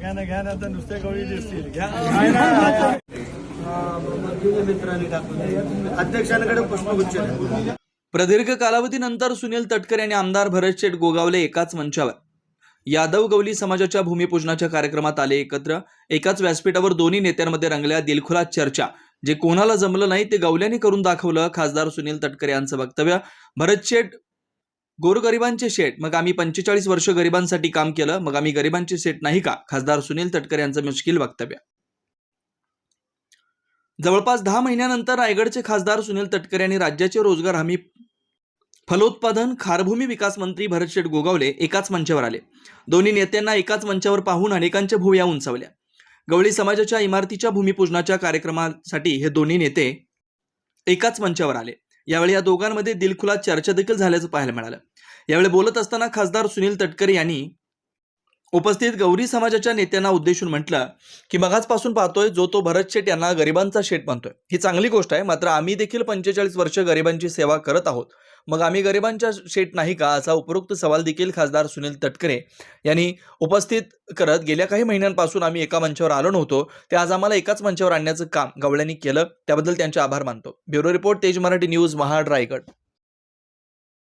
घ्या ना तर नुसते गवळी दिसतील. घ्या. अध्यक्षांकडे पुष्पगुच्छ. प्रदीर्घ कालावधीनंतर सुनील तटकर यांनी आमदार भरत शेठ गोगावले एकाच मंचावर. यादव गवली समाजाच्या भूमिपूजनाच्या कार्यक्रमात आले एकत्र. एकाच व्यासपीठावर दोन्ही नेत्यांमध्ये रंगल्या दिलखुलास चर्चा. जे कोणाला जमलं नाही ते गवल्याने करून दाखवलं खासदार सुनील तटकर यांचं वक्तव्य. भरत शेठ गोरगरिबांचे शेठ. मग आम्ही पंचेचाळीस वर्ष गरिबांसाठी काम केलं. मग आम्ही गरिबांचे शेठ नाही का? खासदार सुनील तटकर यांचं मुश्किल वक्तव्य. जवळपास दहा महिन्यानंतर रायगडचे खासदार सुनील तटकर यांनी राज्याचे रोजगार हमी फलोत्पादन खारभूमी विकास मंत्री भरतशेठ गोगावले एकाच मंचावर आले. दोन्ही नेत्यांना एकाच मंचावर पाहून अनेकांच्या भुवया उंचावल्या. गवळी समाजाच्या इमारतीच्या भूमिपूजनाच्या कार्यक्रमासाठी हे दोन्ही नेते एकाच मंचावर आले. यावेळी या दोघांमध्ये दिलखुला चर्चा देखील झाल्याचं पाहायला मिळालं. यावेळी बोलत असताना खासदार सुनील तटकरे यांनी उपस्थित गौरी समाजाच्या नेत्यांना उद्देशून म्हटलं की मगाचपासून पाहतोय जो तो भरत शेट यांना गरिबांचा शेट मानतोय. ही चांगली गोष्ट आहे मात्र आम्ही देखील पंचेचाळीस वर्ष गरिबांची सेवा करत आहोत. मग आम्ही गरिबांच्या शेट नाही का? असा उपरोक्त सवाल देखील खासदार सुनील तटकरे यांनी उपस्थित करत गेल्या काही महिन्यांपासून आम्ही एका मंचावर आलो नव्हतो. ते आज आम्हाला एकाच मंचावर आणण्याचं काम गवळ्यांनी केलं. त्याबद्दल त्यांचे आभार मानतो. ब्युरो रिपोर्ट तेज मराठी न्यूज महाड रायगड.